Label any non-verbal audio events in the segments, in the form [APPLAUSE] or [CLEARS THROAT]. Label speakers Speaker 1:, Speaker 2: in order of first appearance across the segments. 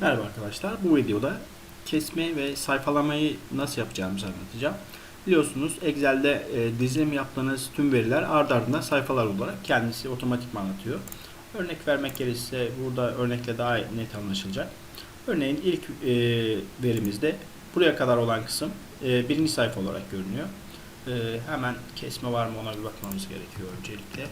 Speaker 1: Merhaba arkadaşlar. Bu videoda kesme ve sayfalamayı nasıl yapacağımızı anlatacağım. Biliyorsunuz Excel'de e, dizilim yaptığınız tüm veriler ard ardına sayfalar olarak kendisi otomatikman atıyor. Örnek vermek gerekirse burada örnekle daha net anlaşılacak. Örneğin ilk e, verimizde buraya kadar olan kısım e, birinci sayfa olarak görünüyor. E, hemen kesme var mı ona bir bakmamız gerekiyor öncelikle.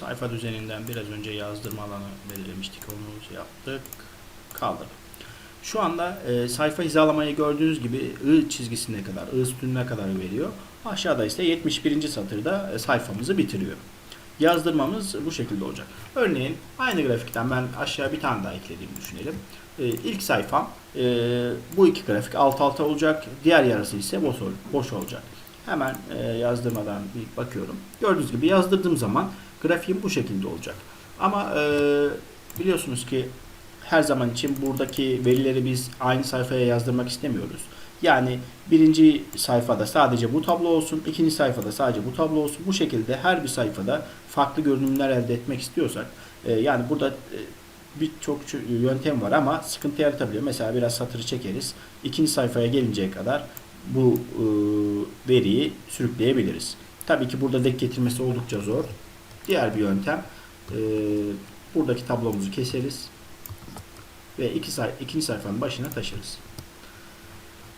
Speaker 1: Sayfa düzeninden biraz önce yazdırma alanı belirlemiştik. Onu yaptık. Kaldır. Şu anda e, sayfa hizalamayı gördüğünüz gibi I çizgisine kadar, I sütununa kadar veriyor. Aşağıda ise 71. satırda e, sayfamızı bitiriyor. Yazdırmamız bu şekilde olacak. Örneğin aynı grafikten ben aşağı bir tane daha eklediğimi düşünelim. E, ilk sayfam e, bu iki grafik alt alta olacak. Diğer yarısı ise boş, boş olacak. Hemen e, yazdırmadan bir bakıyorum. Gördüğünüz gibi yazdırdığım zaman grafiğim bu şekilde olacak. Ama e, biliyorsunuz ki her zaman için buradaki verileri biz aynı sayfaya yazdırmak istemiyoruz. Yani birinci sayfada sadece bu tablo olsun, ikinci sayfada sadece bu tablo olsun. Bu şekilde her bir sayfada farklı görünümler elde etmek istiyorsak, e, yani burada e, birçok yöntem var ama sıkıntı yaratabiliyor. Mesela biraz satırı çekeriz. İkinci sayfaya gelinceye kadar bu e, veriyi sürükleyebiliriz. Tabii ki burada dek getirmesi oldukça zor. Diğer bir yöntem e, buradaki tablomuzu keseriz ve iki say ikinci sayfanın başına taşırız.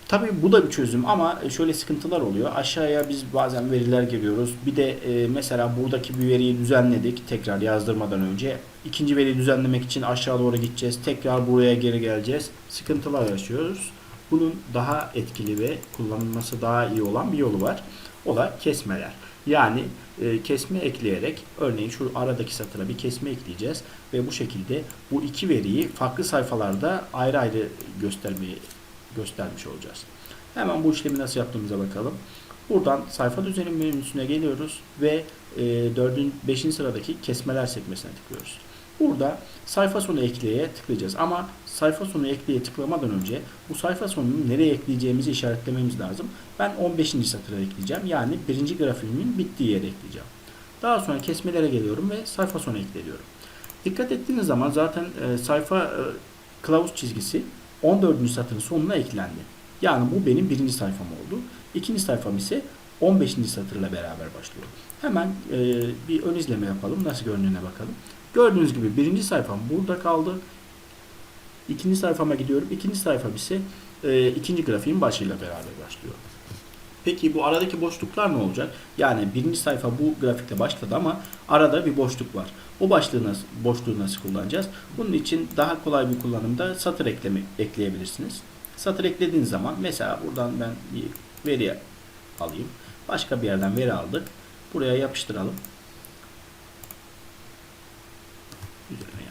Speaker 1: Tabii bu da bir çözüm ama şöyle sıkıntılar oluyor. Aşağıya biz bazen veriler giriyoruz. Bir de e, mesela buradaki bir veriyi düzenledik tekrar yazdırmadan önce. İkinci veriyi düzenlemek için aşağı doğru gideceğiz. Tekrar buraya geri geleceğiz. Sıkıntılar yaşıyoruz. Bunun daha etkili ve kullanılması daha iyi olan bir yolu var. O da kesmeler. Yani e, kesme ekleyerek örneğin şu aradaki satıra bir kesme ekleyeceğiz ve bu şekilde bu iki veriyi farklı sayfalarda ayrı ayrı göstermeyi göstermiş olacağız. Hemen bu işlemi nasıl yaptığımıza bakalım. Buradan sayfa düzeni menüsüne geliyoruz ve e, 4. 5. sıradaki kesmeler sekmesine tıklıyoruz. Burada sayfa sonu ekleye tıklayacağız ama sayfa sonu ekleye tıklamadan önce bu sayfa sonunu nereye ekleyeceğimizi işaretlememiz lazım. Ben 15. satıra ekleyeceğim. Yani birinci grafiğimin bittiği yere ekleyeceğim. Daha sonra kesmelere geliyorum ve sayfa sonu ekliyorum. Dikkat ettiğiniz zaman zaten e, sayfa e, kılavuz çizgisi 14. satırın sonuna eklendi. Yani bu benim birinci sayfam oldu. İkinci sayfam ise 15. satırla beraber başlıyor. Hemen e, bir ön izleme yapalım. Nasıl göründüğüne bakalım. Gördüğünüz gibi birinci sayfam burada kaldı. İkinci sayfama gidiyorum. İkinci sayfam ise e, ikinci grafiğin başıyla beraber başlıyor. Peki bu aradaki boşluklar ne olacak? Yani birinci sayfa bu grafikte başladı ama arada bir boşluk var. O başlığı nasıl, boşluğu nasıl kullanacağız? Bunun için daha kolay bir kullanımda satır ekleme, ekleyebilirsiniz. Satır eklediğiniz zaman mesela buradan ben bir veri alayım. Başka bir yerden veri aldık. Buraya yapıştıralım.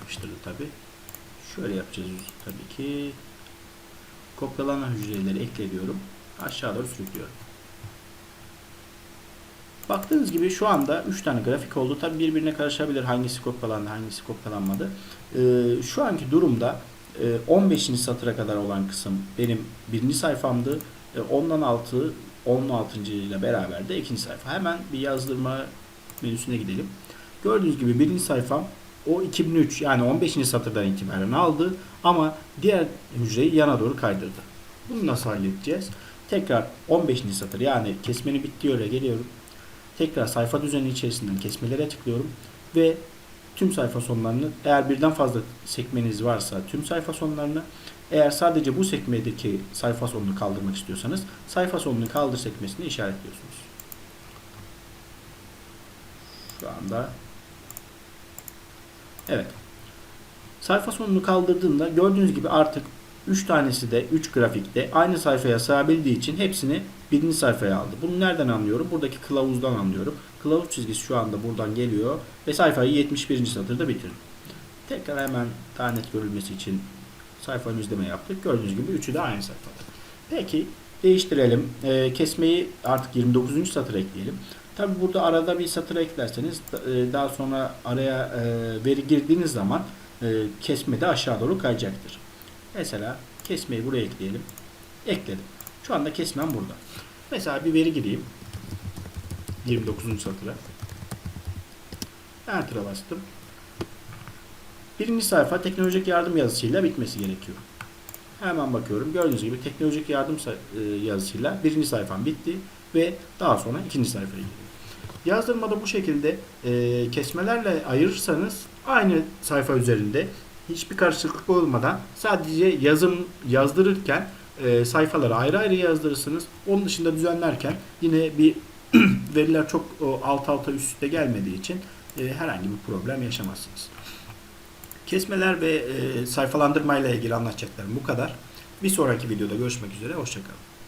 Speaker 1: Yapıştırdı tabi. Şöyle yapacağız tabii ki. Kopyalanan hücreleri ekliyorum. Aşağı doğru sürüklüyorum. Baktığınız gibi şu anda 3 tane grafik oldu. Tabi birbirine karışabilir hangisi kopyalandı hangisi kopyalanmadı. Ee, şu anki durumda e, 15. satıra kadar olan kısım benim birinci sayfamdı. E, ondan altı 16. ile beraber de ikinci sayfa. Hemen bir yazdırma menüsüne gidelim. Gördüğünüz gibi birinci sayfam o 2003 yani 15. satırdan itibaren aldı ama diğer hücreyi yana doğru kaydırdı. Bunu nasıl halledeceğiz? Tekrar 15. satır yani kesmenin bittiği yere geliyorum. Tekrar sayfa düzeni içerisinden kesmelere tıklıyorum ve tüm sayfa sonlarını eğer birden fazla sekmeniz varsa tüm sayfa sonlarını eğer sadece bu sekmedeki sayfa sonunu kaldırmak istiyorsanız sayfa sonunu kaldır sekmesini işaretliyorsunuz. Şu anda Evet. Sayfa sonunu kaldırdığımda gördüğünüz gibi artık 3 tanesi de 3 grafikte aynı sayfaya sığabildiği için hepsini birinci sayfaya aldı. Bunu nereden anlıyorum? Buradaki kılavuzdan anlıyorum. Kılavuz çizgisi şu anda buradan geliyor ve sayfayı 71. satırda bitirdim. Tekrar hemen daha net görülmesi için sayfa izleme yaptık. Gördüğünüz gibi üçü de aynı sayfada. Peki değiştirelim. Ee, kesmeyi artık 29. satır ekleyelim. Tabi burada arada bir satır eklerseniz e, daha sonra araya e, veri girdiğiniz zaman e, kesme de aşağı doğru kayacaktır. Mesela kesmeyi buraya ekleyelim. Ekledim. Şu anda kesmem burada. Mesela bir veri gireyim. 29. satıra. Enter'a bastım. Birinci sayfa teknolojik yardım yazısıyla bitmesi gerekiyor. Hemen bakıyorum. Gördüğünüz gibi teknolojik yardım yazısıyla birinci sayfam bitti ve daha sonra ikinci sayfaya giriyor. Yazdırmada bu şekilde e, kesmelerle ayırırsanız aynı sayfa üzerinde hiçbir karışıklık olmadan sadece yazım yazdırırken e, sayfaları ayrı ayrı yazdırırsınız. Onun dışında düzenlerken yine bir [CLEARS THROAT] veriler çok o, alt alta üst üste gelmediği için e, herhangi bir problem yaşamazsınız. Kesmeler ve e, sayfalandırma ile ilgili anlatacaklarım bu kadar. Bir sonraki videoda görüşmek üzere. Hoşçakalın.